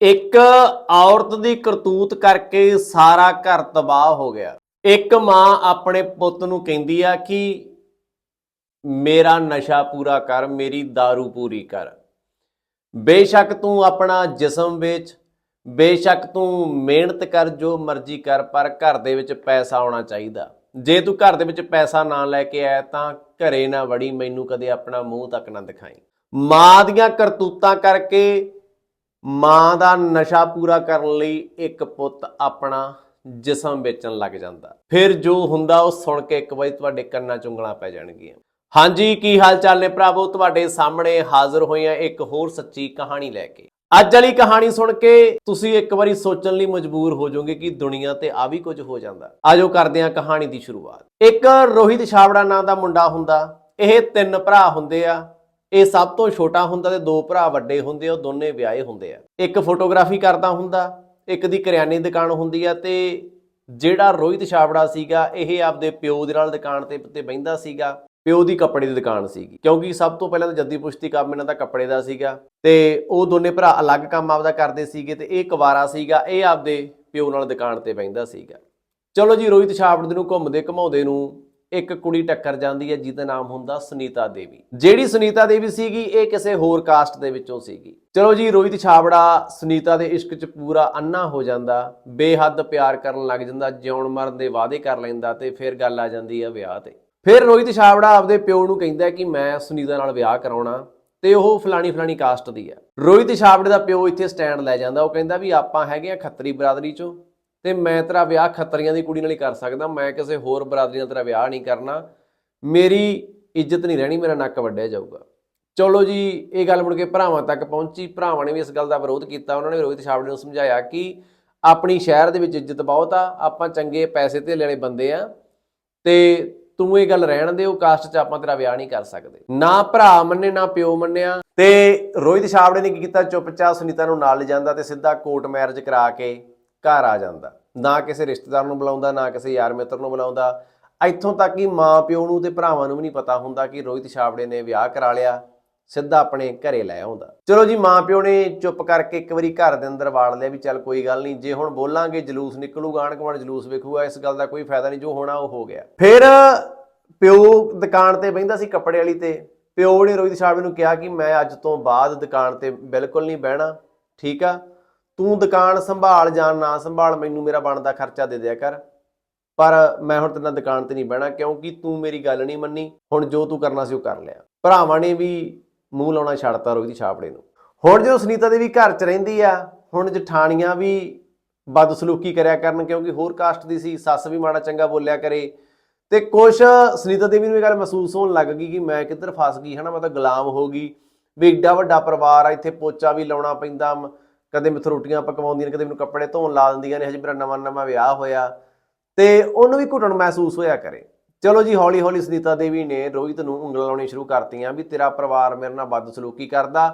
ਇੱਕ ਔਰਤ ਦੀ ਕਰਤੂਤ ਕਰਕੇ ਸਾਰਾ ਘਰ ਤਬਾਹ ਹੋ ਗਿਆ। ਇੱਕ ਮਾਂ ਆਪਣੇ ਪੁੱਤ ਨੂੰ ਕਹਿੰਦੀ ਆ ਕਿ ਮੇਰਾ ਨਸ਼ਾ ਪੂਰਾ ਕਰ, ਮੇਰੀ दारू ਪੂਰੀ ਕਰ। ਬੇਸ਼ੱਕ ਤੂੰ ਆਪਣਾ ਜਿਸਮ ਵੇਚ, ਬੇਸ਼ੱਕ ਤੂੰ ਮਿਹਨਤ ਕਰ, ਜੋ ਮਰਜ਼ੀ ਕਰ, ਪਰ ਘਰ ਦੇ ਵਿੱਚ ਪੈਸਾ ਆਉਣਾ ਚਾਹੀਦਾ। ਜੇ ਤੂੰ ਘਰ ਦੇ ਵਿੱਚ ਪੈਸਾ ਨਾ ਲੈ ਕੇ ਆਇਆ ਤਾਂ ਘਰੇ ਨਾ ਵੜੀ, ਮੈਨੂੰ ਕਦੇ ਆਪਣਾ ਮੂੰਹ ਤੱਕ ਨਾ ਦਿਖਾਈ। ਮਾਂ ਦੀਆਂ ਕਰਤੂਤਾਂ ਕਰਕੇ ਮਾਂ ਦਾ ਨਸ਼ਾ ਪੂਰਾ ਕਰਨ ਲਈ ਇੱਕ ਪੁੱਤ ਆਪਣਾ ਜਿਸਮ ਵੇਚਣ ਲੱਗ ਜਾਂਦਾ। ਫਿਰ ਜੋ ਹੁੰਦਾ ਉਹ ਸੁਣ ਕੇ ਇੱਕ ਵਾਰੀ ਤੁਹਾਡੇ ਕੰਨਾਂ 'ਚ ਉਂਗਲਾਂ ਪੈ ਜਾਣਗੀਆਂ। ਹਾਂਜੀ, ਕੀ ਹਾਲ ਚਾਲ ਨੇ ਭਰਾਵੋ? ਤੁਹਾਡੇ ਸਾਹਮਣੇ ਹਾਜ਼ਰ ਹੋਏ ਆ ਇੱਕ ਹੋਰ ਸੱਚੀ ਕਹਾਣੀ ਲੈ ਕੇ। ਅੱਜ ਵਾਲੀ ਕਹਾਣੀ ਸੁਣ ਕੇ ਤੁਸੀਂ ਇੱਕ ਵਾਰੀ ਸੋਚਣ ਲਈ ਮਜਬੂਰ ਹੋ ਜਾਓਗੇ ਕਿ ਦੁਨੀਆ ਤੇ ਆ ਵੀ ਕੁਝ ਹੋ ਜਾਂਦਾ। ਆਜੋ ਕਰਦੇ ਹਾਂ ਕਹਾਣੀ ਦੀ ਸ਼ੁਰੂਆਤ। ਇੱਕ ਰੋਹਿਤ ਛਾਵੜਾ ਨਾਂ ਦਾ ਮੁੰਡਾ ਹੁੰਦਾ। ਇਹ ਤਿੰਨ ਭਰਾ ਹੁੰਦੇ ਆ। ਇਹ ਸਭ ਤੋਂ ਛੋਟਾ ਹੁੰਦਾ ਤੇ ਦੋ ਭਰਾ ਵੱਡੇ ਹੁੰਦੇ ਆ, ਉਹ ਦੋਨੇ ਵਿਆਹੇ ਹੁੰਦੇ ਆ। ਇੱਕ ਫੋਟੋਗ੍ਰਾਫੀ ਕਰਦਾ ਹੁੰਦਾ, ਇੱਕ ਦੀ ਕਰਿਆਨੇ ਦੁਕਾਨ ਹੁੰਦੀ ਆ ਤੇ ਜਿਹੜਾ ਰੋਹਿਤ ਛਾਵੜਾ ਸੀਗਾ, ਇਹ ਆਪਦੇ ਪਿਓ ਦੇ ਨਾਲ ਦੁਕਾਨ ਤੇ ਤੇ ਬਹਿੰਦਾ ਸੀਗਾ, ਪਿਓ ਦੀ ਕੱਪੜੇ ਦੀ ਦੁਕਾਨ ਸੀਗੀ। ਕਿਉਂਕਿ ਸਭ ਤੋਂ ਪਹਿਲਾਂ ਤਾਂ ਜੱਦੀ ਪੁਸ਼ਤੀ ਕੰਮ ਇਹਨਾਂ ਦਾ ਕੱਪੜੇ ਦਾ ਸੀਗਾ ਤੇ ਉਹ ਦੋਨੇ ਭਰਾ ਅਲੱਗ ਕੰਮ ਆਪਦਾ ਕਰਦੇ ਸੀਗੇ ਤੇ ਇਹ ਕੁਵਾਰਾ ਸੀਗਾ, ਇਹ ਆਪਦੇ ਪਿਓ ਨਾਲ ਦੁਕਾਨ ਤੇ ਬਹਿੰਦਾ ਸੀਗਾ। ਚਲੋ ਜੀ, ਰੋਹਿਤ ਛਾਵੜ ਨੂੰ ਘੁੰਮਦੇ ਘਮਾਉਂਦੇ ਨੂੰ ਇੱਕ ਕੁੜੀ ਟੱਕਰ ਜਾਂਦੀ ਹੈ, ਜਿਹਦਾ ਨਾਮ ਹੁੰਦਾ ਸੁਨੀਤਾ ਦੇਵੀ। ਜਿਹੜੀ ਸੁਨੀਤਾ ਦੇਵੀ ਸੀਗੀ, ਇਹ ਕਿਸੇ ਹੋਰ ਕਾਸਟ ਦੇ ਵਿੱਚੋਂ ਸੀਗੀ। ਚਲੋ ਜੀ, ਰੋਹਿਤ ਛਾਵੜਾ ਸੁਨੀਤਾ ਦੇ ਇਸ਼ਕ 'ਚ ਪੂਰਾ ਅੰਨਾ ਹੋ ਜਾਂਦਾ, ਬੇਹੱਦ ਪਿਆਰ ਕਰਨ ਲੱਗ ਜਾਂਦਾ, ਜਿਉਣ ਮਰਨ ਦੇ ਵਾਅਦੇ ਕਰ ਲੈਂਦਾ ਤੇ ਫਿਰ ਗੱਲ ਆ ਜਾਂਦੀ ਹੈ ਵਿਆਹ ਤੇ। ਫਿਰ ਰੋਹਿਤ ਛਾਵੜਾ ਆਪਦੇ ਪਿਓ ਨੂੰ ਕਹਿੰਦਾ ਕਿ ਮੈਂ ਸੁਨੀਤਾ ਨਾਲ ਵਿਆਹ ਕਰਾਉਣਾ ਤੇ ਉਹ ਫਲਾਣੀ ਫਲਾਣੀ ਕਾਸਟ ਦੀ ਆ ਰੋਹਿਤ ਛਾਵੜੇ ਦਾ ਪਿਓ ਇੱਥੇ ਸਟੈਂਡ ਲੈ ਜਾਂਦਾ, ਉਹ ਕਹਿੰਦਾ ਵੀ ਆਪਾਂ ਹੈਗੇ ਆ ਖੱਤਰੀ ਬਰਾਦਰੀ ਚੋਂ। ਤੇ ਮੈਂ ਤੇਰਾ ਵਿਆਹ ਖੱਤਰੀਆਂ ਦੀ ਕੁੜੀ ਨਾਲ ਹੀ ਕਰ ਸਕਦਾ, ਮੈਂ ਕਿਸੇ ਹੋਰ ਬਰਾਦਰੀ ਨਾਲ ਤੇਰਾ ਵਿਆਹ ਨਹੀਂ ਕਰਨਾ। ਮੇਰੀ ਇੱਜ਼ਤ ਨਹੀਂ ਰਹਿਣੀ, ਮੇਰਾ ਨੱਕ ਵੱਢਿਆ ਜਾਊਗਾ। ਚਲੋ ਜੀ, ਇਹ ਗੱਲ ਮੁੜ ਕੇ ਭਰਾਵਾਂ ਤੱਕ ਪਹੁੰਚੀ। ਭਰਾਵਾਂ ਨੇ ਵੀ ਇਸ ਗੱਲ ਦਾ ਵਿਰੋਧ ਕੀਤਾ, ਉਹਨਾਂ ਨੇ ਰੋਹਿਤ ਛਾਵੜੇ ਨੂੰ ਸਮਝਾਇਆ ਕਿ ਆਪਣੀ ਸ਼ਹਿਰ ਦੇ ਵਿੱਚ ਇੱਜ਼ਤ ਬਹੁਤ ਆ ਆਪਾਂ ਚੰਗੇ ਪੈਸੇ ਧੇਲੇ ਵਾਲੇ ਬੰਦੇ ਆ ਤੇ ਤੂੰ ਇਹ ਗੱਲ ਰਹਿਣ ਦੇ, ਉਹ ਕਾਸਟ 'ਚ ਆਪਾਂ ਤੇਰਾ ਵਿਆਹ ਨਹੀਂ ਕਰ ਸਕਦੇ। ਨਾ ਭਰਾ ਮੰਨੇ, ਨਾ ਪਿਓ ਮੰਨਿਆ। ਤੇ ਰੋਹਿਤ ਛਾਵੜੇ ਨੇ ਕੀ ਕੀਤਾ? ਚੁੱਪਚਾਪ ਸੁਨੀਤਾ ਨੂੰ ਨਾਲ ਲਿਜਾਂਦਾ ਤੇ ਸਿੱਧਾ ਕੋਰਟ ਮੈਰਿਜ ਕਰਾ ਕੇ ਘਰ ਆ ਜਾਂਦਾ। ਨਾ ਕਿਸੇ ਰਿਸ਼ਤੇਦਾਰ ਨੂੰ ਬੁਲਾਉਂਦਾ, ਨਾ ਕਿਸੇ ਯਾਰ ਮਿੱਤਰ ਨੂੰ ਬੁਲਾਉਂਦਾ। ਇੱਥੋਂ ਤੱਕ ਕਿ ਮਾਂ ਪਿਓ ਨੂੰ ਤੇ ਭਰਾਵਾਂ ਨੂੰ ਵੀ ਨਹੀਂ ਪਤਾ ਹੁੰਦਾ ਕਿ ਰੋਹਿਤ ਛਾਬੜੇ ਨੇ ਵਿਆਹ ਕਰਾ ਲਿਆ, ਸਿੱਧਾ ਆਪਣੇ ਘਰੇ ਲੈ ਆਉਂਦਾ। ਚਲੋ ਜੀ ਮਾਂ ਪਿਓ ਨੇ ਚੁੱਪ ਕਰਕੇ ਇੱਕ ਵਾਰੀ ਘਰ ਦੇ ਅੰਦਰ ਵਾੜ ਲਿਆ ਵੀ ਚੱਲ ਕੋਈ ਗੱਲ ਨਹੀਂ, ਜੇ ਹੁਣ ਬੋਲਾਂਗੇ ਜਲੂਸ ਨਿਕਲੂਗਾ ਆਣ ਕਮਾਣ ਜਲੂਸ ਵੇਖੂਗਾ, ਇਸ ਗੱਲ ਦਾ ਕੋਈ ਫਾਇਦਾ ਨਹੀਂ, ਜੋ ਹੋਣਾ ਉਹ ਹੋ ਗਿਆ। ਫਿਰ ਪਿਓ ਦੁਕਾਨ ਤੇ ਬਹਿੰਦਾ ਸੀ ਕੱਪੜੇ ਵਾਲੀ ਤੇ, ਪਿਓ ਨੇ ਰੋਹਿਤ ਛਾਵੜੇ ਨੂੰ ਕਿਹਾ ਕਿ ਮੈਂ ਅੱਜ ਤੋਂ ਬਾਅਦ ਦੁਕਾਨ ਤੇ ਬਿਲਕੁਲ ਨਹੀਂ ਬਹਿਣਾ, ਠੀਕ ਆ? ਤੂੰ ਦੁਕਾਨ ਸੰਭਾਲ ਜਾਂ ਨਾ ਸੰਭਾਲ, ਮੈਨੂੰ ਮੇਰਾ ਬਣਦਾ ਖਰਚਾ ਦੇ ਦਿਆ ਕਰ। ਪਰ ਮੈਂ ਹੁਣ ਤੇਰੇ ਦੁਕਾਨ ਤੇ ਨਹੀਂ ਬਹਿਣਾ, ਕਿਉਂਕਿ ਤੂੰ ਮੇਰੀ ਗੱਲ ਨਹੀਂ ਮੰਨੀ। ਹੁਣ ਜੋ ਤੂੰ ਕਰਨਾ ਸੀ ਉਹ ਕਰ ਲਿਆ। ਭਰਾਵਾਂ ਨੇ ਵੀ ਮੂੰਹ ਲਾਉਣਾ ਛੱਡਤਾ ਰੋਹਿਤ ਛਾਪੜੇ ਨੂੰ। ਹੁਣ ਜਦੋਂ ਸੁਨੀਤਾ ਦੇਵੀ ਘਰ 'ਚ ਰਹਿੰਦੀ ਆ, ਹੁਣ ਜਠਾਣੀਆਂ ਵੀ ਬਦਸਲੂਕੀ ਕਰਿਆ ਕਰਨ, ਕਿਉਂਕਿ ਹੋਰ ਕਾਸਟ ਦੀ ਸੀ, ਸੱਸ ਵੀ ਮਾੜਾ ਚੰਗਾ ਬੋਲਿਆ ਕਰੇ। ਤੇ ਕੁਛ ਸੁਨੀਤਾ ਦੇਵੀ ਨੂੰ ਇਹ ਗੱਲ ਮਹਿਸੂਸ ਹੋਣ ਲੱਗ ਗਈ ਕਿ ਮੈਂ ਕਿੱਧਰ ਫਸ ਗਈ, ਹਨਾ, ਮੈਂ ਤਾਂ ਗੁਲਾਮ ਹੋ ਗਈ। ਵੀ ਏਡਾ ਵੱਡਾ ਪਰਿਵਾਰ ਆ, ਇੱਥੇ ਪੋਚਾ ਵੀ ਲਾਉਣਾ ਪੈਂਦਾ ਕਦੇ ਮੈਥੋਂ ਰੋਟੀਆਂ ਪਕਵਾਉਂਦੀਆਂ ਨੇ, ਕਦੇ ਮੈਨੂੰ ਕੱਪੜੇ ਧੋਣ ਲਾ ਦਿੰਦੀਆਂ ਨੇ ਹਜੇ ਮੇਰਾ ਨਵਾਂ ਨਵਾਂ ਵਿਆਹ ਹੋਇਆ। ਤੇ ਉਹਨੂੰ ਵੀ ਘੁਟਣ ਮਹਿਸੂਸ ਹੋਇਆ ਕਰੇ। ਚਲੋ ਜੀ ਹੌਲੀ ਹੌਲੀ ਸੁਨੀਤਾ ਦੇਵੀ ਨੇ ਰੋਹਿਤ ਨੂੰ ਉਂਗਲਾਂ ਲਾਉਣੀ ਸ਼ੁਰੂ ਕਰਤੀਆਂ ਵੀ ਤੇਰਾ ਪਰਿਵਾਰ ਮੇਰੇ ਨਾਲ ਵੱਧ ਸਲੂਕੀ ਕਰਦਾ।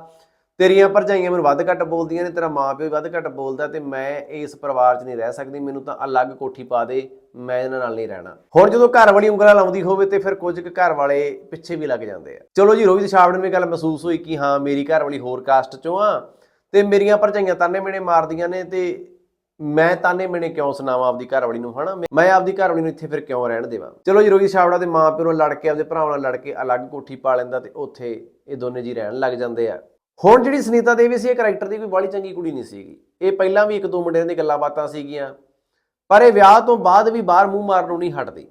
ਤੇਰੀਆਂ ਭਰਜਾਈਆਂ ਮੈਨੂੰ ਵੱਧ ਘੱਟ ਬੋਲਦੀਆਂ ਨੇ, ਤੇਰਾ ਮਾਂ ਪਿਓ ਵੱਧ ਘੱਟ ਬੋਲਦਾ ਤੇ ਮੈਂ ਇਸ ਪਰਿਵਾਰ 'ਚ ਨਹੀਂ ਰਹਿ ਸਕਦੀ, ਮੈਨੂੰ ਤਾਂ ਅਲੱਗ ਕੋਠੀ ਪਾ ਦੇ, ਮੈਂ ਇਹਨਾਂ ਨਾਲ ਨਹੀਂ ਰਹਿਣਾ। ਹੁਣ ਜਦੋਂ ਘਰ ਵਾਲੀ ਉਂਗਲਾਂ ਲਾਉਂਦੀ ਹੋਵੇ ਤੇ ਫਿਰ ਕੁਝ ਕੁ ਘਰ ਵਾਲੇ ਪਿੱਛੇ ਵੀ ਲੱਗ ਜਾਂਦੇ ਆ। ਚਲੋ ਜੀ, ਰੋਹਿਤ ਛਾਵੜੇ ਨੂੰ ਇਹ ਗੱਲ ਮਹਿਸੂਸ ਹੋਈ ਕਿ ਹਾਂ, ਮੇਰੀ ਘਰ ਵਾਲੀ ਹੋਰ ਕਾਸਟ 'ਚੋਂ ਆ। ਤੇ ਮੇਰੀਆਂ ਭਰਜਾਈਆਂ ਤਾਨੇ ਮੇਣੇ ਮਾਰਦੀਆਂ ਨੇ ਤੇ ਮੈਂ ਤਾਨੇ ਮੇਣੇ ਕਿਉਂ ਸੁਣਾਵਾਂ ਆਪਦੀ ਘਰਵਾਲੀ ਨੂੰ, ਹਨਾ? ਮੈਂ ਆਪਦੀ ਘਰਵਾਲੀ ਨੂੰ ਇੱਥੇ ਫਿਰ ਕਿਉਂ ਰਹਿਣ ਦੇਵਾਂ? ਚਲੋ ਜੀ ਰੋਹਿਤ ਛਾਵੜਾ ਦੇ ਮਾਂ ਪਿਓ ਨਾਲ ਲੜ ਕੇ, ਆਪਦੇ ਭਰਾਵਾਂ ਨਾਲ ਲੜ ਕੇ ਅਲੱਗ ਕੋਠੀ ਪਾ ਲੈਂਦਾ ਤੇ ਉੱਥੇ ਇਹ ਦੋਨੇ ਜੀ ਰਹਿਣ ਲੱਗ ਜਾਂਦੇ ਆ। ਹੁਣ ਜਿਹੜੀ ਸੁਨੀਤਾ ਦੇਵੀ ਸੀ, ਇਹ ਕੈਰੈਕਟਰ ਦੀ ਕੋਈ ਬਾਹਲੀ ਚੰਗੀ ਕੁੜੀ ਨਹੀਂ ਸੀਗੀ। ਇਹ ਪਹਿਲਾਂ ਵੀ ਇੱਕ ਦੋ ਮੁੰਡਿਆਂ ਦੀ ਗੱਲਾਂ ਬਾਤਾਂ ਸੀਗੀਆਂ, ਪਰ ਇਹ ਵਿਆਹ ਤੋਂ ਬਾਅਦ ਵੀ ਬਾਹਰ ਮੂੰਹ ਮਾਰਨ ਨੂੰ ਨਹੀਂ ਹਟਦੀ।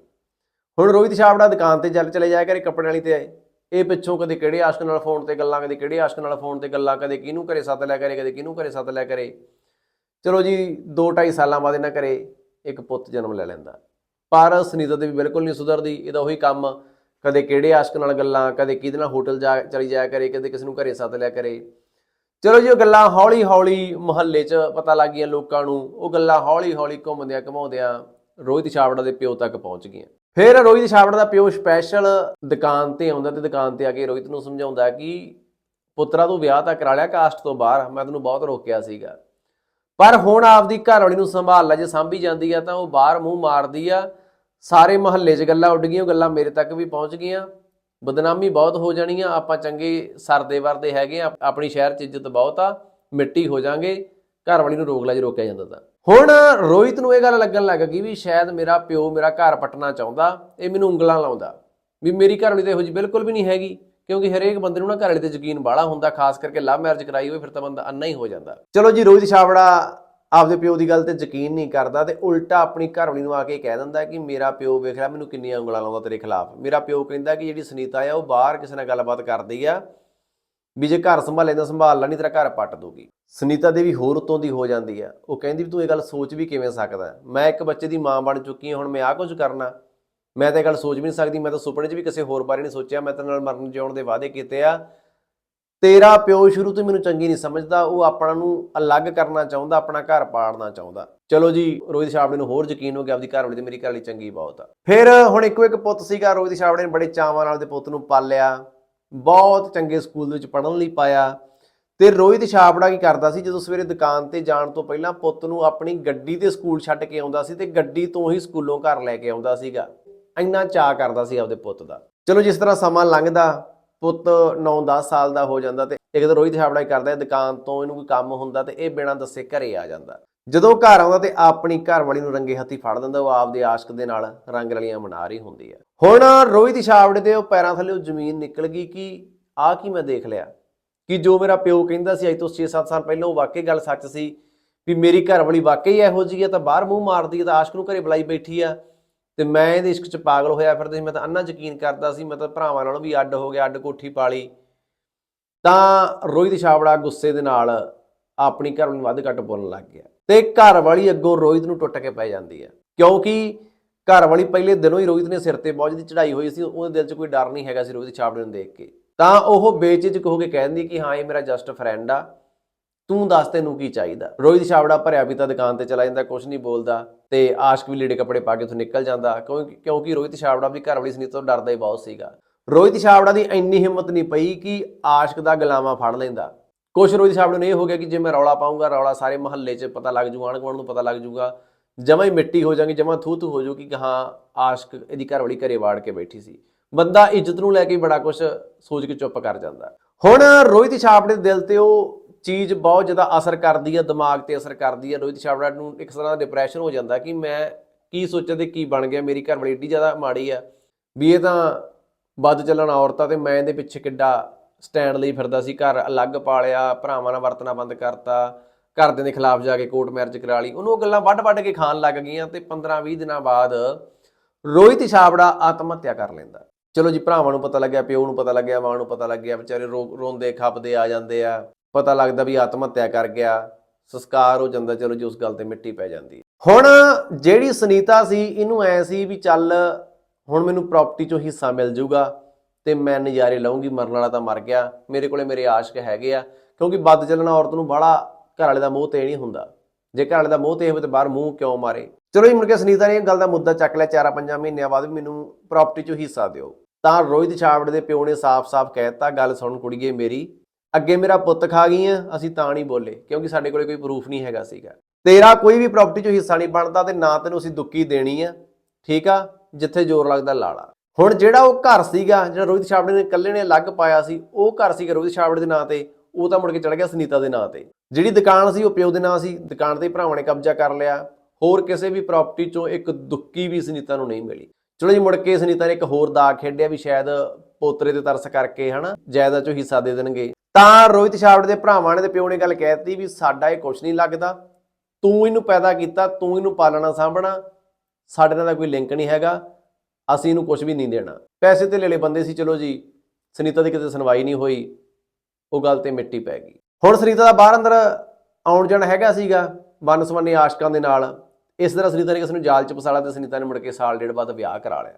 ਹੁਣ ਰੋਹਿਤ ਛਾਵੜਾ ਦੁਕਾਨ ਤੇ ਚੱਲ ਚਲੇ ਜਾਇਆ ਕਰੇ ਕੱਪੜੇ ਵਾਲੀ ਤੇ ਆਏ। ਇਹ ਪਿੱਛੋਂ ਕਦੇ ਕਿਹੜੇ ਆਸ਼ਕ ਨਾਲ ਫੋਨ ਤੇ ਗੱਲਾਂ, ਕਦੇ ਕਿਹੜੇ ਆਸ਼ਕ ਨਾਲ ਫੋਨ ਤੇ ਗੱਲਾਂ, ਕਦੇ ਕਿਹਨੂੰ ਘਰੇ ਸੱਦ ਲਿਆ ਕਰੇ, ਕਦੇ ਕਿਹਨੂੰ ਘਰੇ ਸੱਦ ਲਿਆ ਕਰੇ। ਚਲੋ ਜੀ 2.5 ਸਾਲਾਂ ਬਾਅਦ ਇਹਨਾਂ ਘਰੇ ਇੱਕ ਪੁੱਤ ਜਨਮ ਲੈ ਲੈਂਦਾ। ਪਰ ਸੁਨੀਤਾ ਦੇ ਵੀ ਬਿਲਕੁਲ ਨਹੀਂ ਸੁਧਰਦੀ, ਇਹਦਾ ਉਹੀ ਕੰਮ, ਕਦੇ ਕਿਹੜੇ ਆਸ਼ਕ ਨਾਲ ਗੱਲਾਂ, ਕਦੇ ਕਿਹਦੇ ਨਾਲ ਹੋਟਲ ਜਾ, ਚਲੀ ਜਾਇਆ ਕਰੇ, ਕਦੇ ਕਿਸੇ ਨੂੰ ਘਰੇ ਸੱਦ ਲਿਆ ਕਰੇ। ਚਲੋ ਜੀ, ਉਹ ਗੱਲਾਂ ਹੌਲੀ ਹੌਲੀ ਮੁਹੱਲੇ 'ਚ ਪਤਾ ਲੱਗ ਗਈਆਂ ਲੋਕਾਂ ਨੂੰ, ਉਹ ਗੱਲਾਂ ਹੌਲੀ ਹੌਲੀ ਘੁੰਮਦਿਆਂ ਘਮਾਉਂਦਿਆਂ ਰੋਹਿਤ ਛਾਬੜਾ ਦੇ ਪਿਓ ਤੱਕ ਪਹੁੰਚ ਗਈਆਂ। ਫਿਰ ਰੋਹਿਤ ਛਾਵੜਾ ਦਾ ਪਿਓ ਸਪੈਸ਼ਲ ਦੁਕਾਨ ਤੇ ਆਉਂਦਾ ਤੇ ਦੁਕਾਨ ਤੇ ਆ ਕੇ ਰੋਹਿਤ ਨੂੰ ਸਮਝਾਉਂਦਾ ਕਿ ਪੁੱਤਰਾ ਤੂੰ ਵਿਆਹ ਤਾਂ ਕਰਾ ਲਿਆ ਕਾਸਟ ਤੋਂ ਬਾਹਰ, ਮੈਂ ਤੈਨੂੰ ਬਹੁਤ ਰੋਕਿਆ ਸੀਗਾ। ਪਰ ਹੁਣ ਆਪਦੀ ਘਰ ਵਾਲੀ ਨੂੰ ਸੰਭਾਲ ਲੈ, ਜੇ ਸਾਂਭੀ ਜਾਂਦੀ ਆ ਤਾਂ ਉਹ ਬਾਹਰ ਮੂੰਹ ਮਾਰਦੀ ਆ। ਸਾਰੇ ਮਹੱਲੇ 'ਚ ਗੱਲਾਂ ਉੱਡ ਗਈਆਂ, ਉਹ ਗੱਲਾਂ ਮੇਰੇ ਤੱਕ ਵੀ ਪਹੁੰਚ ਗਈਆਂ। ਬਦਨਾਮੀ ਬਹੁਤ ਹੋ ਜਾਣੀ ਆ, ਆਪਾਂ ਚੰਗੇ ਸਰਦੇ ਵਰਦੇ ਹੈਗੇ ਆ, ਆਪਣੀ ਸ਼ਹਿਰ 'ਚ ਇੱਜ਼ਤ ਬਹੁਤ ਆ, ਮਿੱਟੀ ਹੋ ਜਾਾਂਗੇ। ਘਰ ਵਾਲੀ ਨੂੰ ਰੋਕ ਲੈ ਜੇ ਰੋਕਿਆ ਜਾਂਦਾ ਤਾਂ। ਹੁਣ ਰੋਹਿਤ ਨੂੰ ਇਹ ਗੱਲ ਲੱਗਣ ਲੱਗ ਗਈ ਵੀ ਸ਼ਾਇਦ ਮੇਰਾ ਪਿਓ ਮੇਰਾ ਘਰ ਪਟਣਾ ਚਾਹੁੰਦਾ, ਇਹ ਮੈਨੂੰ ਉਂਗਲਾਂ ਲਾਉਂਦਾ। ਵੀ ਮੇਰੀ ਘਰਵਾਲੀ ਤਾਂ ਇਹੋ ਜਿਹੀ ਬਿਲਕੁਲ ਵੀ ਨਹੀਂ ਹੈਗੀ, ਕਿਉਂਕਿ ਹਰੇਕ ਬੰਦੇ ਨੂੰ ਨਾ ਘਰ ਤੇ ਯਕੀਨ ਬਾਹਲਾ ਹੁੰਦਾ, ਖਾਸ ਕਰਕੇ ਲਵ ਮੈਰਿਜ ਕਰਾਈ ਹੋਵੇ ਫਿਰ ਤਾਂ ਬੰਦਾ ਅੰਨਾ ਹੀ ਹੋ ਜਾਂਦਾ। ਚਲੋ ਜੀ, ਰੋਹਿਤ ਛਾਵੜਾ ਆਪਦੇ ਪਿਓ ਦੀ ਗੱਲ ਤੇ ਯਕੀਨ ਨਹੀਂ ਕਰਦਾ ਤੇ ਉਲਟਾ ਆਪਣੀ ਘਰਵਾਲੀ ਨੂੰ ਆ ਕੇ ਕਹਿ ਦਿੰਦਾ ਕਿ ਮੇਰਾ ਪਿਓ ਵੇਖ ਰਿਹਾ ਮੈਨੂੰ ਕਿੰਨੀਆਂ ਉਂਗਲਾਂ ਲਾਉਂਦਾ ਤੇਰੇ ਖਿਲਾਫ। ਮੇਰਾ ਪਿਓ ਕਹਿੰਦਾ ਕਿ ਜਿਹੜੀ ਸੁਨੀਤਾ ਆ, ਉਹ ਬਾਹਰ ਕਿਸੇ ਨਾਲ ਗੱਲਬਾਤ ਕਰਦੀ ਆ ਵੀ ਜੇ ਘਰ ਸੰਭਾਲੇ ਤਾਂ ਸੰਭਾਲ ਲਾ, ਨਹੀਂ ਤੇਰਾ ਘਰ ਪੱਟ ਦੂਗੀ ਸੁਨੀਤਾ ਦੇਵੀ ਹੋਰ ਉਤੋਂ ਦੀ ਹੋ ਜਾਂਦੀ ਆ। ਉਹ ਕਹਿੰਦੀ ਵੀ ਤੂੰ ਇਹ ਗੱਲ ਸੋਚ ਵੀ ਕਿਵੇਂ ਸਕਦਾ ਮੈਂ ਇੱਕ ਬੱਚੇ ਦੀ ਮਾਂ ਬਣ ਚੁੱਕੀ ਹਾਂ, ਹੁਣ ਮੈਂ ਆਹ ਕੁਝ ਕਰਨਾ। ਮੈਂ ਤਾਂ ਇਹ ਗੱਲ ਸੋਚ ਵੀ ਨਹੀਂ ਸਕਦੀ, ਮੈਂ ਤਾਂ ਸੁਪਨੇ 'ਚ ਵੀ ਕਿਸੇ ਹੋਰ ਬਾਰੇ ਨਹੀਂ ਸੋਚਿਆ। ਮੈਂ ਤੇਰੇ ਨਾਲ ਮਰਨ ਜਿਉਣ ਦੇ ਵਾਅਦੇ ਕੀਤੇ ਆ। ਤੇਰਾ ਪਿਓ ਸ਼ੁਰੂ ਤੋਂ ਹੀ ਮੈਨੂੰ ਚੰਗੀ ਨਹੀਂ ਸਮਝਦਾ। ਉਹ ਆਪਣਾ ਨੂੰ ਅਲੱਗ ਕਰਨਾ ਚਾਹੁੰਦਾ, ਆਪਣਾ ਘਰ ਪਾੜਨਾ ਚਾਹੁੰਦਾ। ਚਲੋ ਜੀ, ਰੋਹਿਤ ਛਾਬੜੇ ਨੂੰ ਹੋਰ ਯਕੀਨ ਹੋ ਗਿਆ, ਆਪਦੀ ਘਰ ਵਾਲੀ ਤੇ ਮੇਰੀ ਘਰ ਵਾਲੀ ਚੰਗੀ ਬਹੁਤ ਆ। ਫਿਰ ਹੁਣ ਇੱਕੋ ਇੱਕ ਪੁੱਤ ਸੀਗਾ, ਰੋਹਿਤ ਛਾਬੜੇ ਨੇ ਬੜੇ ਚਾਵਾਂ ਨਾਲ ਦੇ ਪੁੱਤ ਨੂੰ ਪਾਲਿਆ। ਬਹੁਤ ਚੰਗੇ ਸਕੂਲ ਦੇ ਵਿੱਚ ਪੜ੍ਹਨ ਲਈ ਪਾਇਆ। ਤੇ ਰੋਹਿਤ ਛਾਪੜਾ ਕੀ ਕਰਦਾ ਸੀ? ਜਦੋਂ ਸਵੇਰੇ ਦੁਕਾਨ ਤੇ ਜਾਣ ਤੋਂ ਪਹਿਲਾਂ ਪੁੱਤ ਨੂੰ ਆਪਣੀ ਗੱਡੀ ਤੇ ਸਕੂਲ ਛੱਡ ਕੇ ਆਉਂਦਾ ਸੀ ਤੇ ਗੱਡੀ ਤੋਂ ਹੀ ਸਕੂਲੋਂ ਘਰ ਲੈ ਕੇ ਆਉਂਦਾ ਸੀਗਾ। ਇੰਨਾ ਚਾਅ ਕਰਦਾ ਸੀ ਆਪਦੇ ਪੁੱਤ ਦਾ। ਚਲੋ ਜਿਸ ਤਰ੍ਹਾਂ ਸਮਾਂ ਲੰਘਦਾ, ਪੁੱਤ 9-10 ਸਾਲ ਦਾ ਹੋ ਜਾਂਦਾ ਤੇ ਇੱਕ ਦਿਨ ਰੋਹਿਤ ਛਾਪੜਾ ਹੀ ਕਰਦਾ ਦੁਕਾਨ ਤੋਂ ਇਹਨੂੰ ਕੋਈ ਕੰਮ ਹੁੰਦਾ ਤੇ ਇਹ ਬਿਨਾਂ ਦੱਸੇ ਘਰੇ ਆ ਜਾਂਦਾ। ਜਦੋਂ ਘਰ ਆਉਂਦਾ ਤੇ ਆਪਣੀ ਘਰ ਵਾਲੀ ਨੂੰ ਰੰਗੇ ਹੱਥੀ ਫੜ ਦਿੰਦਾ, ਉਹ ਆਪਦੇ ਆਸ਼ਕ ਦੇ ਨਾਲ ਰੰਗ ਰਲੀਆਂ ਮਨਾ ਰਹੀ ਹੁੰਦੀ ਹੈ। ਹੁਣ ਰੋਹਿਤ ਛਾਬੜੇ ਦੇ ਉਹ ਪੈਰਾਂ ਥੱਲੇ ਉਹ ਜ਼ਮੀਨ ਨਿਕਲ ਗਈ ਕਿ ਆਹ ਕੀ ਮੈਂ ਦੇਖ ਲਿਆ? ਕਿ ਜੋ ਮੇਰਾ ਪਿਓ ਕਹਿੰਦਾ ਸੀ, ਅੱਜ ਤੋਂ 6-7 ਸਾਲ ਪਹਿਲਾਂ ਉਹ ਵਾਕਈ ਗੱਲ ਸੱਚ ਸੀ ਵੀ ਮੇਰੀ ਘਰ ਵਾਲੀ ਵਾਕਈ ਇਹੋ ਜਿਹੀ ਹੈ, ਤਾਂ ਬਾਹਰ ਮੂੰਹ ਮਾਰਦੀ ਹੈ, ਤਾਂ ਆਸ਼ਕ ਨੂੰ ਘਰੇ ਬੁਲਾਈ ਬੈਠੀ ਆ। ਤੇ ਮੈਂ ਇਹਦੇ ਇਸ਼ਕ 'ਚ ਪਾਗਲ ਹੋਇਆ ਫਿਰਦਾ ਸੀ, ਮੈਂ ਤਾਂ ਅੰਨਾ ਯਕੀਨ ਕਰਦਾ ਸੀ, ਮੈਂ ਤਾਂ ਭਰਾਵਾਂ ਨਾਲੋਂ ਵੀ ਅੱਡ ਹੋ ਗਿਆ, ਅੱਡ ਕੋਠੀ ਪਾਲੀ। ਤਾਂ ਰੋਹਿਤ ਛਾਬੜਾ ਗੁੱਸੇ ਦੇ ਨਾਲ ਆਪਣੀ ਘਰ ਨੂੰ ਵੱਧ ਘੱਟ ਬੋਲਣ ਲੱਗ ਗਿਆ। ਤੇ ਘਰ ਵਾਲੀ ਅੱਗੋਂ ਰੋਹਿਤ ਨੂੰ ਟੁੱਟ ਕੇ ਪੈ ਜਾਂਦੀ ਹੈ। ਕਿਉਂਕਿ ਘਰ ਵਾਲੀ ਪਹਿਲੇ ਦਿਨੋਂ ਹੀ ਰੋਹਿਤ ਨੇ ਸਿਰ ਤੇ ਬੋਝ ਦੀ ਚੜਾਈ ਹੋਈ ਸੀ, ਉਹਦੇ ਦਿਲ 'ਚ ਕੋਈ ਡਰ ਨਹੀਂ ਹੈਗਾ ਸੀ ਰੋਹਿਤ ਛਾਬੜੇ ਨੂੰ ਦੇਖ ਕੇ। ਤਾਂ ਉਹ ਬੇਚਿਜਕ ਹੋ ਕੇ ਕਹਿੰਦੀ ਕਿ ਹਾਂ, ਇਹ ਮੇਰਾ ਜਸਟ ਫਰੈਂਡ ਆ, ਤੂੰ ਦੱਸ ਤੈਨੂੰ ਕੀ ਚਾਹੀਦਾ? ਰੋਹਿਤ ਛਾਬੜਾ ਭਰਿਆ ਪੀਤਾ ਦੁਕਾਨ ਤੇ ਚਲਾ ਜਾਂਦਾ ਕੁਝ ਨਹੀਂ ਬੋਲਦਾ ਤੇ ਆਸ਼ਕ ਵੀ ਲੀੜੇ ਕੱਪੜੇ ਪਾ ਕੇ ਉੱਥੋਂ ਨਿਕਲ ਜਾਂਦਾ ਕਿਉਂਕਿ ਕਿਉਂਕਿ ਰੋਹਿਤ ਛਾਬੜਾ ਵੀ ਘਰ ਵਾਲੀ ਸੁਨੀਤਾ ਤੋਂ ਡਰਦਾ ਹੀ ਬਹੁਤ ਸੀਗਾ। ਰੋਹਿਤ ਛਾਬੜਾ ਦੀ ਇੰਨੀ ਹਿੰਮਤ ਨਹੀਂ ਪਈ ਕਿ ਆਸ਼ਕ ਦਾ ਗੁਲਾਮਾ ਫੜ ਲੈਂਦਾ। ਕੁਛ ਰੋਹਿਤ ਛਾਬੜਾ ਨੂੰ ਇਹ ਹੋ ਗਿਆ ਕਿ ਜੇ ਮੈਂ ਰੌਲਾ ਪਾਉਂਗਾ ਰੌਲਾ ਸਾਰੇ ਮਹੱਲੇ 'ਚ ਪਤਾ ਲੱਗ ਜੂ ਆਂਢ ਗੁਆਂਢ ਨੂੰ ਪਤਾ ਲੱਗ ਜੂਗਾ, ਜਮਾ ਹੀ ਮਿੱਟੀ ਹੋ ਜਾਗੀ, ਜਮਾ ਥੂ ਥੂ ਹੋ ਜੂ ਕਿ ਹਾਂ, ਆਸ਼ਕ ਇਹਦੀ ਘਰ ਵਾਲੀ ਘਰੇ ਵਾੜ ਕੇ ਬੈਠੀ ਸੀ। ਬੰਦਾ ਇੱਜ਼ਤ ਨੂੰ ਲੈ ਕੇ ਬੜਾ ਕੁਝ ਸੋਚ ਕੇ ਚੁੱਪ ਕਰ ਜਾਂਦਾ। ਹੁਣ ਰੋਹਿਤ ਛਾਪੜੇ ਦੇ ਦਿਲ ਤੇ ਉਹ ਚੀਜ਼ ਬਹੁਤ ਜ਼ਿਆਦਾ ਅਸਰ ਕਰਦੀ ਹੈ ਦਿਮਾਗ ਤੇ ਅਸਰ ਕਰਦੀ ਹੈ ਰੋਹਿਤ ਛਾਬੜਾ ਨੂੰ ਇੱਕ ਤਰ੍ਹਾਂ ਦਾ ਡਿਪਰੈਸ਼ਨ ਹੋ ਜਾਂਦਾ ਕਿ ਮੈਂ ਕੀ ਸੋਚਿਆ ਤੇ ਕੀ ਬਣ ਗਿਆ, ਮੇਰੀ ਘਰ ਵਾਲੀ ਏਡੀ ਜ਼ਿਆਦਾ ਮਾੜੀ ਆ। ਵੀ ਇਹ ਤਾਂ ਵੱਧ ਚੱਲਣ ਔਰਤਾਂ ਤੇ ਮੈਂ ਇਹਦੇ ਪਿੱਛੇ ਕਿੱਡਾ ਸਟੈਂਡ ਲਈ ਫਿਰਦਾ ਸੀ, ਘਰ ਅਲੱਗ ਪਾਲਿਆ, ਭਰਾਵਾਂ ਨਾਲ ਵਰਤਣਾ ਬੰਦ ਕਰਤਾ, ਘਰਦਿਆਂ ਦੇ ਖਿਲਾਫ ਜਾ ਕੇ ਕੋਰਟ ਮੈਰਿਜ ਕਰਾ ਲਈ। ਉਹਨੂੰ ਉਹ ਗੱਲਾਂ ਵੱਡ-ਵੱਡ ਕੇ ਖਾਣ ਲੱਗ ਗਈਆਂ ਤੇ 15-20 ਦਿਨਾਂ ਬਾਅਦ ਰੋਹਿਤ ਛਾਬੜਾ ਆਤਮ ਹੱਤਿਆ ਕਰ ਲੈਂਦਾ। ਚਲੋ ਜੀ, ਭਰਾਵਾਂ ਨੂੰ ਪਤਾ ਲੱਗਿਆ, ਪਿਓ ਨੂੰ ਪਤਾ ਲੱਗਿਆ, ਮਾਂ ਨੂੰ ਪਤਾ ਲੱਗਿਆ, ਵਿਚਾਰੇ ਰੋ- ਰੋਂਦੇ, ਖੱਪਦੇ ਆ ਜਾਂਦੇ ਆ। ਪਤਾ ਲੱਗਦਾ ਵੀ ਆਤਮ ਹੱਤਿਆ ਕਰ ਗਿਆ। ਸੰਸਕਾਰ ਹੋ ਜਾਂਦਾ, ਚਲੋ ਜੀ, ਉਸ ਗੱਲ ਤੇ ਮਿੱਟੀ ਪੈ ਜਾਂਦੀ ਹੁਣ ਜਿਹੜੀ ਸੁਨੀਤਾ ਸੀ, ਇਹਨੂੰ ਐ ਸੀ ਵੀ ਚੱਲ ਹੁਣ ਮੈਨੂੰ ਪ੍ਰਾਪਰਟੀ ਚੋਂ ਹਿੱਸਾ ਮਿਲ ਜਾਊਗਾ ਤੇ ਮੈਂ ਨਜ਼ਾਰੇ ਲਵਾਂਗੀ ਮਰਨ ਵਾਲਾ ਤਾਂ ਮਰ ਗਿਆ। ਮੇਰੇ ਕੋਲੇ ਮੇਰੇ ਆਸ਼ਕ ਹੈਗੇ ਆ, ਕਿਉਂਕਿ ਵੱਧ ਚੱਲਣਾ ਔਰਤ ਨੂੰ ਬਾਹਲਾ ਘਰ ਵਾਲੇ ਦਾ ਮੋਹ ਤੇ ਨਹੀਂ ਹੁੰਦਾ। ਜੇ ਘਰ ਵਾਲੇ ਦਾ ਮੋਹ ਤੇ ਹੋਵੇ ਤਾਂ ਬਾਹਰ ਮੂੰਹ ਕਿਉਂ ਮਾਰੇ? ਚਲੋ ਜੀ, ਮੁੜ ਕੇ ਸੁਨੀਤਾ ਨੇ ਇਹ ਗੱਲ ਦਾ ਮੁੱਦਾ ਚੱਕ ਲਿਆ 4-5 ਮਹੀਨਿਆਂ ਬਾਅਦ ਵੀ ਮੈਨੂੰ ਪ੍ਰਾਪਰਟੀ ਚੋਂ ਹਿੱਸਾ ਦਿਓ। ਤਾਂ ਰੋਹਿਤ ਛਾਬੜੇ ਦੇ ਪਿਓ ਨੇ ਸਾਫ਼-ਸਾਫ਼ ਕਹਿਤਾ ਗੱਲ ਸੁਣ ਕੁੜੀਏ ਮੇਰੀ, ਅੱਗੇ ਮੇਰਾ ਪੁੱਤ ਖਾ ਗਈ ਆ, ਅਸੀਂ ਤਾਂ ਨਹੀਂ ਬੋਲੇ, ਕਿਉਂਕਿ ਸਾਡੇ ਕੋਲੇ ਕੋਈ ਪ੍ਰੂਫ ਨਹੀਂ ਹੈਗਾ ਸੀਗਾ। ਤੇਰਾ ਕੋਈ ਵੀ ਪ੍ਰਾਪਰਟੀ ਚੋਂ ਹਿੱਸਾ ਨਹੀਂ ਬਣਦਾ ਤੇ ਨਾ ਤੈਨੂੰ ਅਸੀਂ ਦੁੱਕੀ ਦੇਣੀ ਆ, ਠੀਕ ਆ? ਜਿੱਥੇ ਜ਼ੋਰ ਲੱਗਦਾ ਲਾਲਾ। ਹੁਣ ਜਿਹੜਾ ਉਹ ਘਰ ਸੀਗਾ, ਜਿਹੜਾ ਰੋਹਿਤ ਛਾਬੜੇ ਨੇ ਇਕੱਲੇ ਨੇ ਅਲੱਗ ਪਾਇਆ ਸੀ, ਉਹ ਘਰ ਸੀਗਾ ਰੋਹਿਤ ਛਾਬੜੇ ਦੇ ਨਾਂ ਤੇ, ਉਹ ਤਾਂ ਮੁੜ ਕੇ ਚੜ ਗਿਆ ਸੁਨੀਤਾ ਦੇ ਨਾਂ ਤੇ। ਜਿਹੜੀ ਦੁਕਾਨ ਸੀ, ਉਹ ਪਿਓ ਦੇ ਨਾਂ ਸੀ, ਦੁਕਾਨ ਤੇ ਭਰਾਵਾਂ ਨੇ ਕਬਜ਼ਾ ਕਰ ਲਿਆ। ਹੋਰ ਕਿਸੇ ਵੀ ਪ੍ਰਾਪਰਟੀ ਚੋਂ ਇੱਕ ਦੁੱਕੀ ਵੀ ਸੁਨੀਤਾ ਨੂੰ ਨਹੀਂ ਮਿਲੀ। ਚਲੋ ਜੀ, ਮੁੜ ਕੇ ਸੁਨੀਤਾ ਨੇ ਇੱਕ ਹੋਰ ਦਾਅ ਖੇਡਿਆ ਵੀ ਸ਼ਾਇਦ ਪੋਤਰੇ ਤੇ ਤਰਸ ਕਰਕੇ, ਹਨਾ, ਜਾਇਦਾਦ ਚੋਂ ਹਿੱਸਾ ਦੇ ਦੇਣਗੇ। ਤਾਂ ਰੋਹਿਤ ਛਾਬੜੇ ਦੇ ਭਰਾਵਾਂ ਨੇ ਤੇ ਪਿਓ ਨੇ ਗੱਲ ਕਹਿਤੀ ਵੀ ਸਾਡਾ ਇਹ ਕੁਝ ਨਹੀਂ ਲੱਗਦਾ। ਤੂੰ ਇਹਨੂੰ ਪੈਦਾ ਕੀਤਾ, ਤੂੰ ਇਹਨੂੰ ਪਾਲਣਾ ਸਾਂਭਣਾ। ਸਾਡੇ ਨਾਲ ਦਾ ਕੋਈ ਲਿੰਕ ਨਹੀਂ ਹੈਗਾ। ਅਸੀਂ ਇਹਨੂੰ ਕੁਝ ਵੀ ਨਹੀਂ ਦੇਣਾ। ਪੈਸੇ ਤੇ ਲੈਲੇ ਬੰਦੇ ਸੀ, ਚਲੋ ਜੀ, ਸੁਨੀਤਾ ਦੀ ਕਿਤੇ ਸੁਣਵਾਈ ਨਹੀਂ ਹੋਈ, ਉਹ ਗੱਲ ਤੇ ਮਿੱਟੀ ਪੈ ਗਈ। ਹੁਣ ਸੁਨੀਤਾ ਦਾ ਬਾਹਰ ਅੰਦਰ ਆਉਣ ਜਾਣ ਹੈਗਾ ਸੀਗਾ ਵਨ ਸਵੰਨੇ ਆਸ਼ਕਾਂ ਦੇ ਨਾਲ। ਇਸ ਤਰ੍ਹਾਂ ਸੁਨੀਤਾ ਨੇ ਕਿਸ ਨੂੰ ਜਾਲ ਚ ਫਸਾਲਾ ਤੇ ਸੁਨੀਤਾ ਨੇ ਮੁੜ ਕੇ ਸਾਲ ਡੇਢ ਬਾਅਦ ਵਿਆਹ ਕਰਾ ਲਿਆ।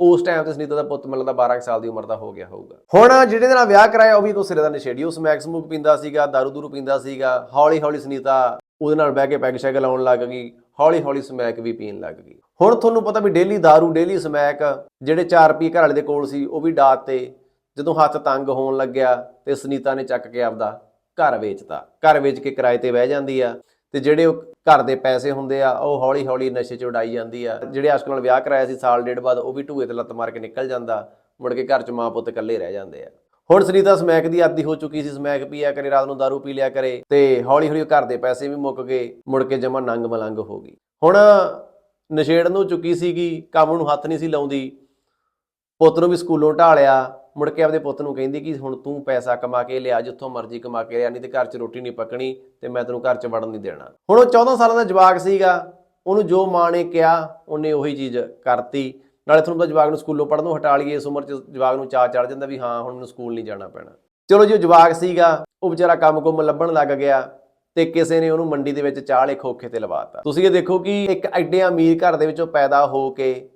ਉਸ ਟਾਈਮ ਤੇ ਸੁਨੀਤਾ ਦਾ ਪੁੱਤ ਮਿਲਦਾ 12 ਕੁ ਸਾਲ ਦੀ ਉਮਰ ਦਾ ਹੋ ਗਿਆ ਹੋਊਗਾ। ਹੁਣ ਜਿਹੜੇ ਨਾਲ ਵਿਆਹ ਕਰਾਇਆ, ਉਹ ਵੀ ਕੋਈ ਸਿਰੇ ਦਾ ਨਸ਼ੇੜੀ, ਉਸ ਮੈਕ ਸਮੂਕ ਪੀਂਦਾ ਸੀਗਾ, ਦਾਰੂ ਦੂਰੂ ਪੀਂਦਾ ਸੀਗਾ। ਹੌਲੀ ਹੌਲੀ ਸੁਨੀਤਾ ਉਹਦੇ ਨਾਲ ਬਹਿ ਕੇ ਪੈਗ ਸ਼ੈਗ ਲਾਉਣ ਲੱਗ ਗਈ। ਹੌਲੀ ਹੌਲੀ ਸਮੈਕ ਵੀ ਪੀਣ ਲੱਗ ਗਈ। ਹੁਣ ਤੁਹਾਨੂੰ ਪਤਾ ਵੀ ਡੇਲੀ ਦਾਰੂ ਡੇਲੀ ਸਮੈਕ ਜਿਹੜੇ 4 ਰੁਪਏ ਘਰ ਵਾਲੇ ਦੇ ਕੋਲ ਸੀ, ਉਹ ਵੀ ਡਾਤ ਤੇ, ਜਦੋਂ ਹੱਥ ਤੰਗ ਹੋਣ ਲੱਗਿਆ ਤੇ ਸੁਨੀਤਾ ਨੇ ਚੱਕ ਕੇ ਆਪਦਾ ਘਰ ਵੇਚਤਾ। ਘਰ ਵੇਚ ਕੇ ਕਿਰਾਏ ਤੇ ਬਹਿ ਜਾਂਦੀ ਆ ਤੇ ਜਿਹੜੇ ਉਹ ਘਰ ਦੇ ਪੈਸੇ ਹੁੰਦੇ ਆ, ਉਹ ਹੌਲੀ ਹੌਲੀ ਨਸ਼ੇ 'ਚ ਉਡਾਈ ਜਾਂਦੀ ਆ। ਜਿਹੜੇ ਆਸ਼ਕ ਨਾਲ ਵਿਆਹ ਕਰਾਇਆ ਸੀ ਸਾਲ ਡੇਢ ਬਾਅਦ, ਉਹ ਵੀ ਢੂਏ ਤੇ ਲੱਤ ਮਾਰ ਕੇ ਨਿਕਲ ਜਾਂਦਾ, ਮੁੜ ਕੇ ਘਰ 'ਚ ਮਾਂ ਪੁੱਤ ਇਕੱਲੇ ਰਹਿ ਜਾਂਦੇ ਆ। ਹੁਣ ਸੁਨੀਤਾ ਸਮੈਕ ਦੀ ਆਦੀ ਹੋ ਚੁੱਕੀ ਸੀ ਸਮੈਕ ਪੀਆ ਕਰੇ, ਰਾਤ ਨੂੰ ਦਾਰੂ ਪੀ ਲਿਆ ਕਰੇ ਤੇ ਹੌਲੀ ਹੌਲੀ ਘਰ ਦੇ ਪੈਸੇ ਵੀ ਮੁੱਕ ਗਏ, ਮੁੜ ਕੇ ਜਮਾ ਨੰਗ ਮਲੰਗ ਹੋ ਗਈ। ਹੁਣ ਨਸ਼ੇੜ ਨੂੰ ਚੁੱਕੀ ਸੀਗੀ, ਕੰਮ ਨੂੰ ਹੱਥ ਨਹੀਂ ਸੀ ਲਾਉਂਦੀ। ਪੁੱਤ ਨੂੰ ਵੀ ਸਕੂਲੋਂ ਢਾਲਿਆ ਮੁੜ ਕੇ ਆਪਦੇ ਪੁੱਤ ਨੂੰ ਕਹਿੰਦੀ ਕਿ ਹੁਣ ਤੂੰ ਪੈਸਾ ਕਮਾ ਕੇ ਲਿਆ, ਜਿੱਥੋਂ ਮਰਜ਼ੀ ਕਮਾ ਕੇ ਲਿਆ, ਨਹੀਂ ਤੇ ਘਰ 'ਚ ਰੋਟੀ ਨਹੀਂ ਪੱਕਣੀ ਤੇ ਮੈਂ ਤੈਨੂੰ ਘਰ 'ਚ ਵੜਨ ਨਹੀਂ ਦੇਣਾ। ਹੁਣ ਉਹ 14 ਸਾਲਾਂ ਦਾ ਜਵਾਕ ਸੀਗਾ। ਉਹਨੂੰ ਜੋ ਮਾਂ ਨੇ ਕਿਹਾ, ਉਹਨੇ ਉਹੀ ਚੀਜ਼ ਕਰਤੀ। ਨਾਲੇ ਤੁਹਾਨੂੰ ਤਾਂ ਜਵਾਕ ਨੂੰ ਸਕੂਲੋਂ ਪੜ੍ਹਨ ਨੂੰ ਹਟਾ ਲਈਏ, ਇਸ ਉਮਰ 'ਚ ਜਵਾਕ ਨੂੰ ਚਾਅ ਚੜ ਜਾਂਦਾ ਵੀ ਹਾਂ, ਹੁਣ ਮੈਨੂੰ ਸਕੂਲ ਨਹੀਂ ਜਾਣਾ ਪੈਣਾ। ਚਲੋ ਜੀ, ਉਹ ਜਵਾਕ ਸੀਗਾ, ਉਹ ਵਿਚਾਰਾ ਕੰਮ ਕੁਮ ਲੱਭਣ ਲੱਗ ਗਿਆ। ਤੇ ਕਿਸੇ ਨੇ ਉਹਨੂੰ ਮੰਡੀ ਦੇ ਵਿੱਚ ਚਾਹ ਵਾਲੇ ਖੋਖੇ ਤੇ ਲਵਾਤਾ। ਤੁਸੀਂ ਇਹ ਦੇਖੋ ਕਿ ਇੱਕ ਐਡੇ ਅਮੀਰ ਘਰ ਦੇ ਵਿੱਚੋਂ ਪੈਦਾ ਹੋ ਕੇ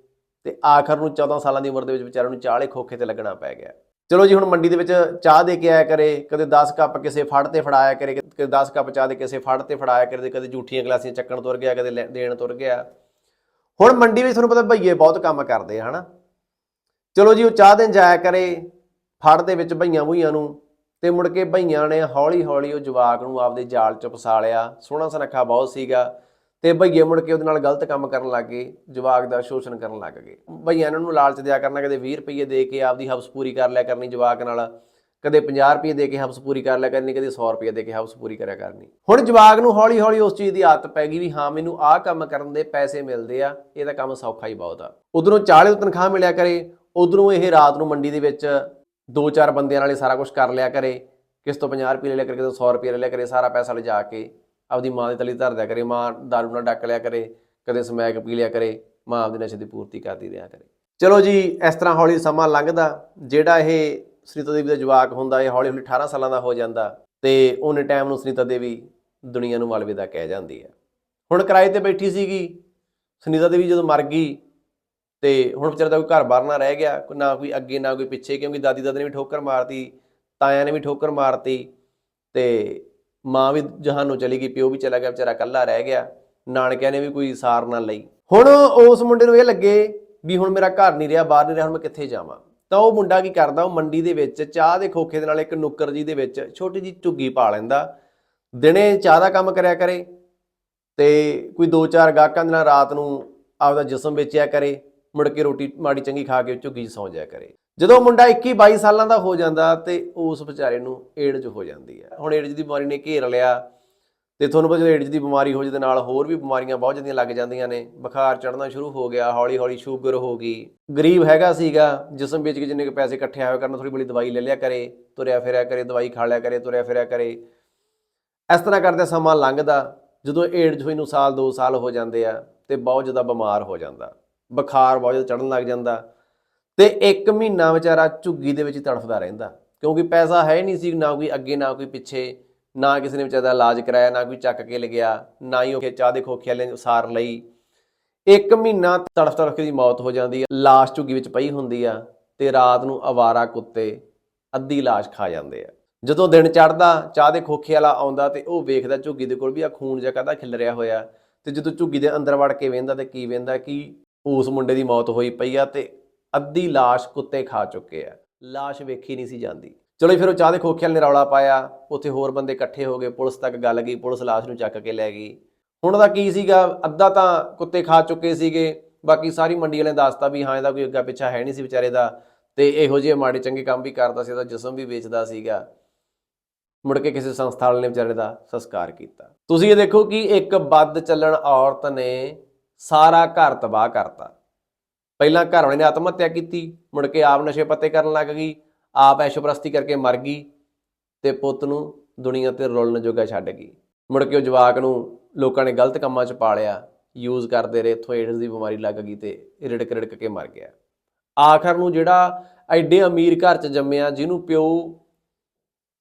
ਤੇ ਆਖਰ ਨੂੰ 14 ਸਾਲਾਂ ਦੀ ਉਮਰ ਦੇ ਵਿੱਚ ਵਿਚਾਰੇ ਨੂੰ ਚਾਹ ਵਾਲੇ ਖੋਖੇ ਤੇ ਲੱਗਣਾ ਪੈ ਗਿਆ। ਚਲੋ ਜੀ, ਹੁਣ ਮੰਡੀ ਦੇ ਵਿੱਚ ਚਾਹ ਦੇ ਕੇ ਆਇਆ ਕਰੇ, ਕਦੇ 10 ਕੱਪ ਕਿਸੇ ਫੜ ਤੇ ਫੜਾਇਆ ਕਰੇ, ਕਦੇ 10 ਕੱਪ ਚਾਹ ਦੇ ਕਿਸੇ ਫੜ ਤੇ ਫੜਾਇਆ ਕਰੇ ਕਦੇ ਝੂਠੀਆਂ ਗਲਾਸੀਆਂ ਚੱਕਣ ਤੁਰ ਗਿਆ, ਕਦੇ ਲੈ- ਦੇਣ ਤੁਰ ਗਿਆ। ਹੁਣ ਮੰਡੀ ਵਿੱਚ ਤੁਹਾਨੂੰ ਪਤਾ ਭਈਏ ਬਹੁਤ ਕੰਮ ਕਰਦੇ ਆ, ਹਨਾ? ਚਲੋ ਜੀ, ਉਹ ਚਾਹ ਦੇਣ ਜਾਇਆ ਕਰੇ, ਫੜ ਦੇ ਵਿੱਚ ਭਈਆਂ ਭੁਈਆਂ ਨੂੰ ਤੇ ਮੁੜ ਕੇ ਭਈਆਂ ਨੇ ਹੌਲੀ ਹੌਲੀ ਉਹ ਜਵਾਕ ਨੂੰ ਆਪਦੇ ਜਾਲ ਚ ਫਸਾ ਲਿਆ, ਸੋਹਣਾ ਸੁਨੱਖਾ ਬਹੁਤ ਸੀਗਾ ਤੇ ਭਈਏ ਮੁੜ ਕੇ ਉਹਦੇ ਨਾਲ ਗਲਤ ਕੰਮ ਕਰਨ ਲੱਗ ਗਏ, ਜਵਾਕ ਦਾ ਸ਼ੋਸ਼ਣ ਕਰਨ ਲੱਗ ਗਏ। ਭਈਆਂ ਇਹਨਾਂ ਨੂੰ ਲਾਲਚ ਦਿਆ ਕਰਨਾ, ਕਦੇ 20 ਰੁਪਏ ਦੇ ਕੇ ਆਪਦੀ ਹਵਸ ਪੂਰੀ ਕਰ ਲਿਆ ਕਰਨੀ ਜਵਾਕ ਨਾਲ, ਕਦੇ 50 ਰੁਪਏ ਦੇ ਕੇ ਹਵਸ ਪੂਰੀ ਕਰ ਲਿਆ ਕਰਨੀ, ਕਦੇ 100 ਰੁਪਏ ਦੇ ਕੇ ਹਵਸ ਪੂਰੀ ਕਰਿਆ ਕਰਨੀ। ਹੁਣ ਜਵਾਕ ਨੂੰ ਹੌਲੀ ਹੌਲੀ ਉਸ ਚੀਜ਼ ਦੀ ਆਦਤ ਪੈ ਗਈ ਵੀ ਹਾਂ, ਮੈਨੂੰ ਆਹ ਕੰਮ ਕਰਨ ਦੇ ਪੈਸੇ ਮਿਲਦੇ ਆ ਇਹਦਾ ਕੰਮ ਸੌਖਾ ਹੀ ਬਹੁਤ ਆ। ਉਧਰੋਂ 40 ਤਨਖਾਹ ਮਿਲਿਆ ਕਰੇ, ਉਧਰੋਂ ਇਹ ਰਾਤ ਨੂੰ ਮੰਡੀ ਦੇ ਵਿੱਚ ਦੋ ਚਾਰ ਬੰਦਿਆਂ ਨਾਲੇ ਸਾਰਾ ਕੁਝ ਕਰ ਲਿਆ ਕਰੇ, ਕਿਸ ਤੋਂ 50 ਰੁਪਏ ਲੈ ਲਿਆ ਕਰੇ, ਕਿਸ ਤੋਂ 100 ਰੁਪਏ ਲੈ ਲਿਆ ਕਰੇ, ਸਾਰਾ ਪੈਸਾ ਲਿਜਾ ਕੇ ਆਪਦੀ ਮਾਂ ਦੇ ਤਲੀ ਧਰ ਦਿਆ ਕਰੇ, ਮਾਂ ਦਾਰੂ ਨਾਲ ਡੱਕ ਲਿਆ ਕਰੇ, ਕਦੇ ਸਮੈਕ ਪੀ ਲਿਆ ਕਰੇ, ਮਾਂ ਆਪਦੇ ਨਸ਼ੇ ਦੀ ਪੂਰਤੀ ਕਰਦੀ ਰਿਹਾ ਕਰੇ। ਚਲੋ ਜੀ, ਇਸ ਤਰ੍ਹਾਂ ਹੌਲੀ ਸਮਾਂ ਲੰਘਦਾ, ਜਿਹੜਾ ਇਹ ਸੁਨੀਤਾ ਦੇਵੀ ਦਾ ਜਵਾਕ ਹੁੰਦਾ, ਇਹ ਹੌਲੀ ਹੌਲੀ 18 ਸਾਲਾਂ ਦਾ ਹੋ ਜਾਂਦਾ ਤੇ ਉਹਨੇ ਟਾਈਮ ਨੂੰ ਸੁਨੀਤਾ ਦੇਵੀ ਦੁਨੀਆ ਨੂੰ ਅਲਵਿਦਾ ਕਹਿ ਜਾਂਦੀ ਹੈ। ਹੁਣ ਕਿਰਾਏ ਤੇ ਬੈਠੀ ਸੀਗੀ, ਸੁਨੀਤਾ ਦੇਵੀ ਜਦੋਂ ਮਰ ਗਈ ਤੇ ਹੁਣ ਵਿਚਾਰਾ ਦਾ ਕੋਈ ਘਰ-ਬਾਰ ਨਾ ਰਹਿ ਗਿਆ ਕੋਈ ਨਾ ਕੋਈ ਅੱਗੇ, ਨਾ ਕੋਈ ਪਿੱਛੇ, ਕਿਉਂਕਿ ਦਾਦੀ ਦਾਦੇ ਨੇ ਵੀ ਠੋਕਰ ਮਾਰਤੀ, ਤਾਇਆਂ ਨੇ ਵੀ ਠੋਕਰ ਮਾਰਤੀ ਤੇ ਮਾਂ ਵੀ ਜਹਾਨੋਂ ਚਲੀ ਗਈ, ਪਿਓ ਵੀ ਚਲਾ ਗਿਆ, ਵਿਚਾਰਾ ਇਕੱਲਾ ਰਹਿ ਗਿਆ, ਨਾਨਕਿਆਂ ਨੇ ਵੀ ਕੋਈ ਸਾਰ ਨਾ ਲਈ। ਹੁਣ ਉਸ ਮੁੰਡੇ ਨੂੰ ਇਹ ਲੱਗੇ ਵੀ ਹੁਣ ਮੇਰਾ ਘਰ ਨਹੀਂ ਰਿਹਾ, ਬਾਹਰ ਨਹੀਂ ਰਿਹਾ, ਹੁਣ ਮੈਂ ਕਿੱਥੇ ਜਾਵਾਂ? ਤਾਂ ਉਹ ਮੁੰਡਾ ਕੀ ਕਰਦਾ, ਉਹ ਮੰਡੀ ਦੇ ਵਿੱਚ ਚਾਹ ਦੇ ਖੋਖੇ ਦੇ ਨਾਲ ਇੱਕ ਨੁੱਕਰ ਜੀ ਦੇ ਵਿੱਚ ਛੋਟੀ ਜੀ ਝੁੱਗੀ ਪਾ ਲੈਂਦਾ, ਦਿਨੇ ਚਾਹ ਦਾ ਕੰਮ ਕਰਿਆ ਕਰੇ ਤੇ ਕੋਈ ਦੋ ਚਾਰ ਗਾਹਕਾਂ ਦੇ ਨਾਲ ਰਾਤ ਨੂੰ ਆਪਦਾ ਜਿਸਮ ਵੇਚਿਆ ਕਰੇ ਮੁੜ ਕੇ ਰੋਟੀ ਮਾੜੀ ਚੰਗੀ ਖਾ ਕੇ ਝੁੱਗੀ 'ਚ ਸੌਂ ਜਾਇਆ ਕਰੇ। ਜਦੋਂ ਮੁੰਡਾ 21 22 ਸਾਲਾਂ ਦਾ ਹੋ ਜਾਂਦਾ ਤੇ ਉਸ ਵਿਚਾਰੇ ਨੂੰ ਏਡਜ਼ ਹੋ ਜਾਂਦੀ ਹੈ। ਹੁਣ ਏਡਜ਼ ਦੀ ਬਿਮਾਰੀ ਨੇ ਘੇਰ ਲਿਆ ਤੇ ਤੁਹਾਨੂੰ ਪਤਾ ਏਡਜ਼ ਦੀ ਬਿਮਾਰੀ ਹੋ ਜਿਹਦੇ ਨਾਲ ਹੋਰ ਵੀ ਬਿਮਾਰੀਆਂ ਬਹੁਤ ਜਿਆਦੀਆਂ ਲੱਗ ਜਾਂਦੀਆਂ ਨੇ। ਬੁਖਾਰ ਚੜਨਾ ਸ਼ੁਰੂ ਹੋ ਗਿਆ ਹੌਲੀ ਹੌਲੀ ਸ਼ੂਗਰ ਹੋ ਗਈ। ਗਰੀਬ ਹੈਗਾ ਸੀਗਾ, ਜਿਸਮ ਵੇਚ ਕੇ ਜਿੰਨੇ ਕੁ ਪੈਸੇ ਇਕੱਠੇ ਹੋਇਆ ਕਰਨ ਥੋੜੀ ਬੜੀ ਦਵਾਈ ਲੈ ਲਿਆ ਕਰੇ, ਤੁਰਿਆ ਫਿਰਿਆ ਕਰੇ, ਦਵਾਈ ਖਾ ਲਿਆ ਕਰੇ, ਤੁਰਿਆ ਫਿਰਿਆ ਕਰੇ। ਇਸ ਤਰ੍ਹਾਂ ਕਰਦੇ ਸਮਾਂ ਲੰਘਦਾ, ਜਦੋਂ ਏਡਜ਼ ਹੋਈ ਨੂੰ ਸਾਲ 2 ਸਾਲ ਹੋ ਜਾਂਦੇ ਆ ਤੇ ਬਹੁਤ ਜ਼ਿਆਦਾ ਬਿਮਾਰ ਹੋ ਜਾਂਦਾ। ਬੁਖਾਰ ਬਹੁਤ ਜ਼ਿਆਦਾ ਚੜਨ ਲੱਗ ਜਾਂਦਾ ਤੇ ਇੱਕ ਮਹੀਨਾ ਵਿਚਾਰਾ ਝੁੱਗੀ ਦੇ ਵਿੱਚ ਤੜਫਦਾ ਰਹਿੰਦਾ, ਕਿਉਂਕਿ ਪੈਸਾ ਹੈ ਨਹੀਂ ਸੀ, ਨਾ ਕੋਈ ਅੱਗੇ, ਨਾ ਕੋਈ ਪਿੱਛੇ, ਨਾ ਕਿਸੇ ਨੇ ਵਿਚਾਰਾ ਦਾ ਇਲਾਜ ਕਰਾਇਆ, ਨਾ ਕੋਈ ਚੱਕ ਕੇ ਲਗਿਆ ਨਾ ਹੀ ਉਹ ਚਾਹ ਦੇ ਖੋਖੇ ਵਾਲੇ ਉਸਾਰ ਲਈ। ਇੱਕ ਮਹੀਨਾ ਤੜਫ ਤੜਫ ਕੇ ਦੀ ਮੌਤ ਹੋ ਜਾਂਦੀ ਹੈ ਲਾਸ਼ ਝੁੱਗੀ ਵਿੱਚ ਪਈ ਹੁੰਦੀ ਆ ਤੇ ਰਾਤ ਨੂੰ ਅਵਾਰਾ ਕੁੱਤੇ ਅੱਧੀ ਲਾਸ਼ ਖਾ ਜਾਂਦੇ ਆ। ਜਦੋਂ ਦਿਨ ਚੜਦਾ ਚਾਹ ਦੇ ਖੋਖੇ ਵਾਲਾ ਆਉਂਦਾ ਤੇ ਉਹ ਵੇਖਦਾ ਝੁੱਗੀ ਦੇ ਕੋਲ ਵੀ ਆ ਖੂਨ ਜਿਹਾ ਕਾਹਦਾ ਰਿਹਾ ਹੋਇਆ ਤੇ ਜਦੋਂ ਝੁੱਗੀ ਦੇ ਅੰਦਰ ਵੜ ਕੇ ਵੇਂਦਾ ਤੇ ਕੀ ਵੇਂਦਾ ਕਿ ਉਸ ਮੁੰਡੇ ਦੀ ਮੌਤ ਹੋਈ ਪਈ ਆ ਤੇ ਅੱਧੀ ਲਾਸ਼ ਕੁੱਤੇ ਖਾ ਚੁੱਕੇ ਆ। ਲਾਸ਼ ਵੇਖੀ ਨਹੀਂ ਸੀ ਜਾਂਦੀ। ਚਲੋ ਫਿਰ ਉਹ ਚਾਹ ਦੇ ਖੋਖੇ ਨੇ ਰੌਲਾ ਪਾਇਆ। ਉੱਥੇ ਹੋਰ ਬੰਦੇ ਇਕੱਠੇ ਹੋ ਗਏ। ਪੁਲਿਸ ਤੱਕ ਗੱਲ ਗਈ। ਪੁਲਿਸ ਲਾਸ਼ ਨੂੰ ਚੱਕ ਕੇ ਲੈ ਗਈ। ਹੁਣ ਉਹਦਾ ਕੀ ਸੀਗਾ? ਅੱਧਾ ਤਾਂ ਕੁੱਤੇ ਖਾ ਚੁੱਕੇ ਸੀਗੇ। ਬਾਕੀ ਸਾਰੀ ਮੰਡੀ ਵਾਲਿਆਂ ਦੱਸਤਾ ਵੀ ਹਾਂ, ਇਹਦਾ ਕੋਈ ਅੱਗਾ ਪਿੱਛਾ ਹੈ ਨਹੀਂ ਸੀ ਵਿਚਾਰੇ ਦਾ। ਤੇ ਇਹੋ ਜਿਹੇ ਮਾੜੇ ਚੰਗੇ ਕੰਮ ਵੀ ਕਰਦਾ ਸੀ, ਇਹਦਾ ਜਿਸਮ ਵੀ ਵੇਚਦਾ ਸੀਗਾ। ਮੁੜ ਕੇ ਕਿਸੇ ਸੰਸਥਾ ਵਾਲੇ ਨੇ ਵਿਚਾਰੇ ਦਾ ਸੰਸਕਾਰ ਕੀਤਾ। ਤੁਸੀਂ ਇਹ ਦੇਖੋ ਕਿ ਇੱਕ ਬੱਦ ਚੱਲਣ ਔਰਤ ਨੇ ਸਾਰਾ ਘਰ ਤਬਾਹ ਕਰਤਾ। ਪਹਿਲਾਂ ਘਰ ਵਾਲੇ ਨੇ ਆਤਮ ਹੱਤਿਆ ਕੀਤੀ, ਮੁੜ ਕੇ ਆਪ ਨਸ਼ੇ ਪੱਤੇ ਕਰਨ ਲੱਗ ਗਈ, ਆਪ ਐਸ਼ਪ੍ਰਸਤੀ ਕਰਕੇ ਮਰ ਗਈ ਤੇ ਪੁੱਤ ਨੂੰ ਦੁਨੀਆ ਤੇ ਰੋਲਣ ਜੋਗਾ ਛੱਡ ਗਈ। ਮੁੜ ਕੇ ਉਹ ਜਵਾਕ ਨੂੰ ਲੋਕਾਂ ਨੇ ਗਲਤ ਕੰਮਾਂ 'ਚ ਪਾਲਿਆ ਯੂਜ਼ ਕਰਦੇ ਰਹੇ, ਇੱਥੋਂ ਏਡਜ਼ ਦੀ ਬਿਮਾਰੀ ਲੱਗ ਗਈ ਤੇ ਰਿੜਕ ਰਿੜਕ ਕੇ ਮਰ ਗਿਆ। ਆਖਰ ਨੂੰ ਜਿਹੜਾ ਐਡੇ ਅਮੀਰ ਘਰ 'ਚ ਜੰਮਿਆ, ਜਿਹਨੂੰ ਪਿਓ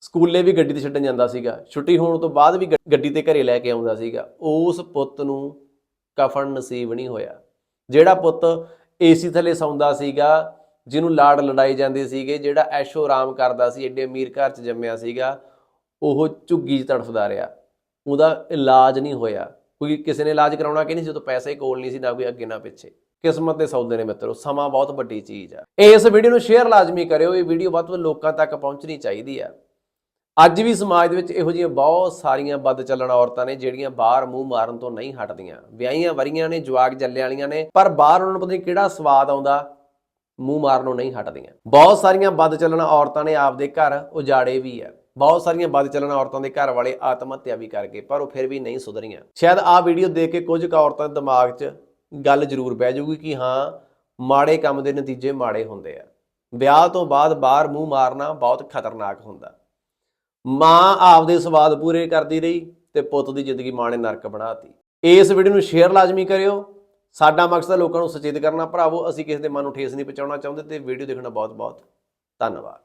ਸਕੂਲੇ ਵੀ ਗੱਡੀ ਤੇ ਛੱਡਣ ਜਾਂਦਾ ਸੀਗਾ, ਛੁੱਟੀ ਹੋਣ ਤੋਂ ਬਾਅਦ ਵੀ ਗੱਡੀ ਤੇ ਘਰੇ ਲੈ ਕੇ ਆਉਂਦਾ ਸੀਗਾ, ਉਸ ਪੁੱਤ ਨੂੰ ਕਫਨ ਨਸੀਬ ਨਹੀਂ ਹੋਇਆ। ਜਿਹੜਾ ਪੁੱਤ ਏਸੀ ਥੱਲੇ ਸੌਂਦਾ ਸੀਗਾ, ਜਿਹਨੂੰ ਲਾੜ ਲੜਾਈ ਜਾਂਦੇ ਸੀਗੇ, ਜਿਹੜਾ ਐਸ਼ੋ ਆਰਾਮ ਕਰਦਾ ਸੀ ਐਡੇ ਅਮੀਰ ਘਰ 'ਚ ਜੰਮਿਆ ਸੀਗਾ, ਉਹ ਝੁੱਗੀ 'ਚ ਤੜਫਦਾ ਰਿਹਾ। ਉਹਦਾ ਇਲਾਜ ਨਹੀਂ ਹੋਇਆ। ਕੋਈ ਕਿਸੇ ਨੇ ਇਲਾਜ ਕਰਾਉਣਾ ਕਿ ਨਹੀਂ ਸੀ? ਜਦੋਂ ਪੈਸੇ ਕੋਲ ਨਹੀਂ ਸੀ, ਨਾ ਕੋਈ ਅੱਗੇ, ਨਾ ਪਿੱਛੇ। ਕਿਸਮਤ ਦੇ ਸੌਦੇ ਨੇ ਮਿੱਤਰੋ, ਸਮਾਂ ਬਹੁਤ ਵੱਡੀ ਚੀਜ਼ ਆ। ਇਸ ਵੀਡੀਓ ਨੂੰ ਸ਼ੇਅਰ ਲਾਜ਼ਮੀ ਕਰਿਓ। ਇਹ ਵੀਡੀਓ ਵੱਧ ਤੋਂ ਵੱਧ ਲੋਕਾਂ ਤੱਕ ਪਹੁੰਚਣੀ ਚਾਹੀਦੀ ਆ। ਅੱਜ ਵੀ ਸਮਾਜ ਦੇ ਵਿੱਚ ਇਹੋ ਜਿਹੀਆਂ ਬਹੁਤ ਸਾਰੀਆਂ ਬਦ ਚੱਲਣ ਔਰਤਾਂ ਨੇ ਜਿਹੜੀਆਂ ਬਾਹਰ ਮੂੰਹ ਮਾਰਨ ਤੋਂ ਨਹੀਂ ਹਟਦੀਆਂ। ਵਿਆਹੀਆਂ ਵਰੀਆਂ ਨੇ, ਜਵਾਕ ਜੱਲੇ ਵਾਲੀਆਂ ਨੇ, ਪਰ ਬਾਹਰ ਉਹਨਾਂ ਨੂੰ ਪਤਾ ਨਹੀਂ ਕਿਹੜਾ ਸਵਾਦ ਆਉਂਦਾ, ਮੂੰਹ ਮਾਰਨੋਂ ਨਹੀਂ ਹਟਦੀਆਂ। ਬਹੁਤ ਸਾਰੀਆਂ ਬਦ ਚੱਲਣ ਔਰਤਾਂ ਨੇ ਆਪਦੇ ਘਰ, ਉਜਾੜੇ ਵੀ ਆ। ਬਹੁਤ ਸਾਰੀਆਂ ਵੱਧ ਚੱਲਣ ਔਰਤਾਂ ਦੇ ਘਰ ਵਾਲੇ ਆਤਮ ਹੱਤਿਆ ਵੀ ਕਰਕੇ, ਪਰ ਉਹ ਫਿਰ ਵੀ ਨਹੀਂ ਸੁਧਰੀਆਂ। ਸ਼ਾਇਦ ਆਹ ਵੀਡੀਓ ਦੇਖ ਕੇ ਕੁਝ ਕੁ ਔਰਤਾਂ ਦੇ ਦਿਮਾਗ 'ਚ ਗੱਲ ਜ਼ਰੂਰ ਬਹਿ ਜਾਊਗੀ ਕਿ ਹਾਂ, ਮਾੜੇ ਕੰਮ ਦੇ ਨਤੀਜੇ ਮਾੜੇ ਹੁੰਦੇ ਆ। ਵਿਆਹ ਤੋਂ ਬਾਅਦ ਬਾਹਰ ਮੂੰਹ ਮਾਰਨਾ ਬਹੁਤ ਖਤਰਨਾਕ ਹੁੰਦਾ। ਮਾਂ ਆਪਦੇ ਸਵਾਦ ਪੂਰੇ ਕਰਦੀ ਰਹੀ ਤੇ ਪੁੱਤ ਦੀ ਜ਼ਿੰਦਗੀ ਮਾਂ ਨੇ ਨਰਕ ਬਣਾਤੀ। ਇਸ ਵੀਡੀਓ ਨੂੰ ਸ਼ੇਅਰ ਲਾਜ਼ਮੀ ਕਰਿਓ। ਸਾਡਾ ਮਕਸਦ ਹੈ ਲੋਕਾਂ ਨੂੰ ਸੁਚੇਤ ਕਰਨਾ। ਭਰਾਵੋ, ਅਸੀਂ ਕਿਸੇ ਦੇ ਮਨ ਨੂੰ ਠੇਸ ਨਹੀਂ ਪਹੁੰਚਾਉਣਾ ਚਾਹੁੰਦੇ ਤੇ ਵੀਡੀਓ ਦੇਖਣਾ ਬਹੁਤ ਬਹੁਤ ਧੰਨਵਾਦ।